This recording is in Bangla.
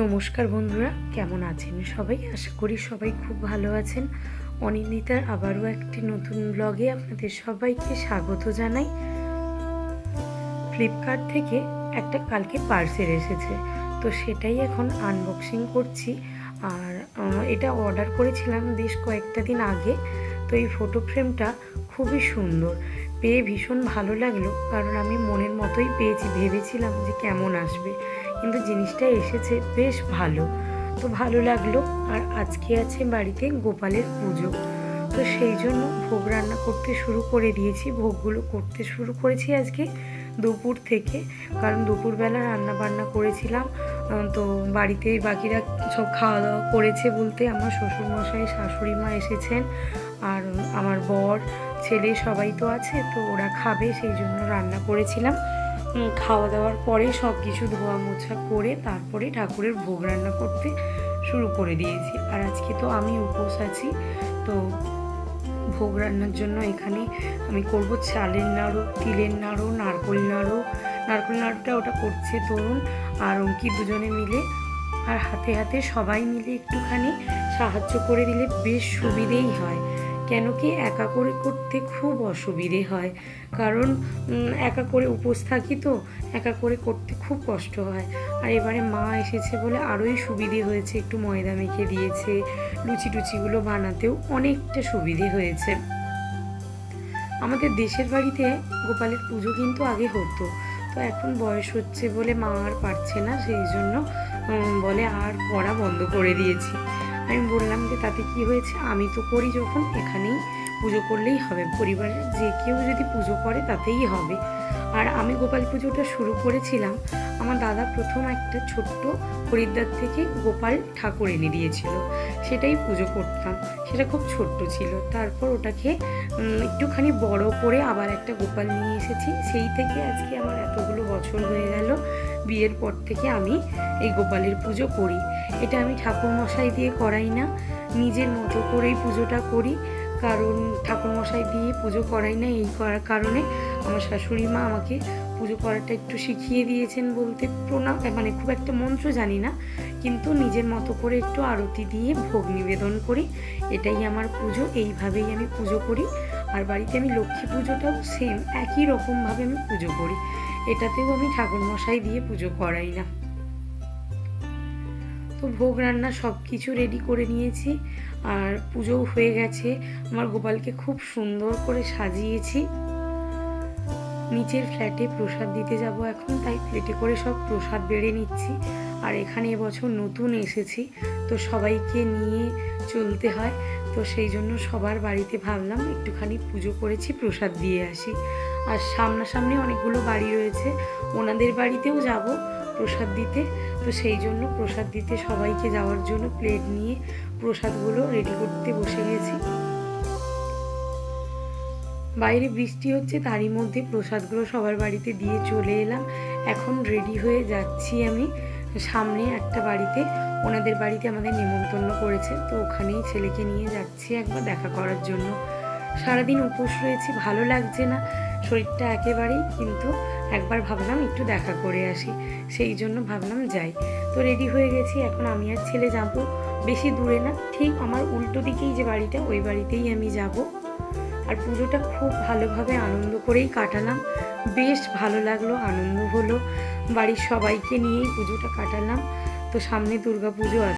নমস্কার বন্ধুরা, কেমন আছেন সবাই? আশা করি সবাই খুব ভালো আছেন। অনিন্দিতার আবারও একটি নতুন ব্লগে আপনাদের সবাইকে স্বাগত জানাই। ফ্লিপকার্ট থেকে একটা কালকে পার্সেল এসেছে, তো সেটাই এখন আনবক্সিং করছি। আর এটা অর্ডার করেছিলাম বেশ কয়েকটা দিন আগে, তো এই ফটো ফ্রেমটা খুবই সুন্দর। পেয়ে ভীষণ ভালো লাগল, কারণ আমি মনের মতোই পেয়েছি, ভেবেছিলাম যে কেমন আসবে। কিন্তু জিনিসটা এসেছে বেশ ভালো। তো ভালো লাগল। আর আজকে আছে বাড়িতে গোপালের পুজো। তো সেই জন্য ভোগ রান্না করতে শুরু করে দিয়েছি। ভোগগুলো করতে শুরু করেছি আজকে দুপুর থেকে। কারণ দুপুরবেলা রান্না বান্না করেছিলাম তো বাড়িতে বাকিরা সব খাওয়া দাওয়া করেছে বলতে আমার শ্বশুরমশাই শাশুড়ি মা এসেছেন। আর আমার বর, ছেলে সবাই তো আছে, তো ওরা খাবে, সেই জন্য রান্না করেছিলাম। খাওয়া দাওয়ার পরে সব কিছু ধোয়া মোছা করে তারপরে ঠাকুরের ভোগ রান্না করতে শুরু করে দিয়েছি। আর আজকে তো আমি উপোস আছি, তো ভোগ রান্নার জন্য এখানে আমি করব চালের নাড়ু, তিলের নাড়ু, নারকোল নাড়ু। নারকোল নাড়ুটা ওটা করছে তরুণ আর অঙ্কি দুজনে মিলে। আর হাতে হাতে সবাই মিলে একটুখানি সাহায্য করে দিলে বেশ সুবিধেই হয়। কেন কি একা করে করতে খুব অসুবিধে হয়। কারণ একা করে উপোস থাকি তো, একা করে করতে খুব কষ্ট হয়। আর এবারে মা এসেছে বলে আরোই সুবিধে হয়েছে, একটু ময়দা মেখে দিয়েছে, লুচি টুচিগুলো বানাতেও অনেকটা সুবিধে হয়েছে। আমাদের দেশের বাড়িতে গোপালের পুজো কিন্তু আগে হতো। তো এখন বয়স হচ্ছে বলে মা আর পারছে না, সেই জন্য বলে আর করা বন্ধ করে দিয়েছি। আমি বললাম যে তাতে কি হয়েছে? আমি তো করি যখন, এখানেই পুজো করলেই হবে। পরিবারের যে কেউ যদি পুজো করে, তাতেই হবে। আর আমি গোপাল পুজোটা শুরু করেছিলাম, আমার দাদা প্রথম একটা ছোট্ট হরিদ্বার থেকে গোপাল ঠাকুর এনে দিয়েছিল। সেটাই পুজো করতাম। সেটা খুব ছোট্ট ছিল। তারপর ওটাকে একটুখানি বড় করে আবার একটা গোপাল নিয়ে এসেছি। সেই থেকে আজকে আমার এতগুলো বছর হয়ে গেল। বিয়ের পর থেকে আমি এই গোপালের পুজো করি। এটা আমি ঠাকুরমশাই দিয়ে করাই না, নিজের মতো করেই পুজোটা করি। কারণ ঠাকুরমশাই দিয়ে পুজো করাই না, এই করার কারণে আমার শাশুড়ি মা আমাকে পুজো করাটা একটু শিখিয়ে দিয়েছেন বলতে প্রণাম মানে খুব একটা মন্ত্র জানি না, কিন্তু নিজের মতো করে একটু আরতি দিয়ে ভোগ নিবেদন করি। এটাই আমার পুজো, এইভাবেই আমি পুজো করি। আর বাড়িতে আমি লক্ষ্মী পুজোটাও সেম একই রকমভাবে আমি পুজো করি। এটাতেও আমি ঠাকুরমশাই দিয়ে পুজো করাই না। তো ভোগ রান্না সব কিছু রেডি করে নিয়েছি। আর পুজোও হয়ে গেছে। আমার গোপালকে খুব সুন্দর করে সাজিয়েছি। নিচের ফ্ল্যাটে প্রসাদ দিতে যাব এখন, তাই প্লেটে করে সব প্রসাদ বেড়ে নিচ্ছি। আর এখানে এবছর নতুন এসেছি, তো সবাইকে নিয়ে চলতে হয়। তো সেই জন্য সবার বাড়িতে ভাবলাম একটুখানি পুজো করেছি, প্রসাদ দিয়ে আসি। আর সামনাসামনি অনেকগুলো বাড়ি রয়েছে। ওনাদের বাড়িতেও যাব প্রসাদ দিতে। তো সেই জন্য প্রসাদ দিতে সবাইকে যাওয়ার জন্য প্লেট নিয়ে প্রসাদগুলো রেডি করতে বসে গেছি। বাইরে বৃষ্টি হচ্ছে, তারই মধ্যে প্রসাদগুলো সবার বাড়িতে দিয়ে চলে এলাম। এখন রেডি হয়ে যাচ্ছি আমি। সামনে একটা বাড়িতে, ওনাদের বাড়িতে আমাদের নেমন্তন্ন করেছে। তো ওখানেই ছেলেকে নিয়ে যাচ্ছি একবার দেখা করার জন্য। সারাদিন উপোস রয়েছি, ভালো লাগছে না। শরীরটা একেবারেই কিন্তু একবার ভাবলাম একটু দেখা করে আসি। সেই জন্য ভাবলাম যাই। তো রেডি হয়ে গেছি, এখন আমি আর ছেলে যাব বেশি দূরে না। ঠিক আমার উল্টো দিকেই যে বাড়িটা, ওই বাড়িতেই আমি যাব। আর পুজোটা খুব ভালোভাবে আনন্দ করেই কাটালাম। বেশ ভালো লাগল, আনন্দ হলো। বাড়ির সবাইকে নিয়েই পুজোটা কাটালাম। তো সামনে দুর্গা পুজো আছে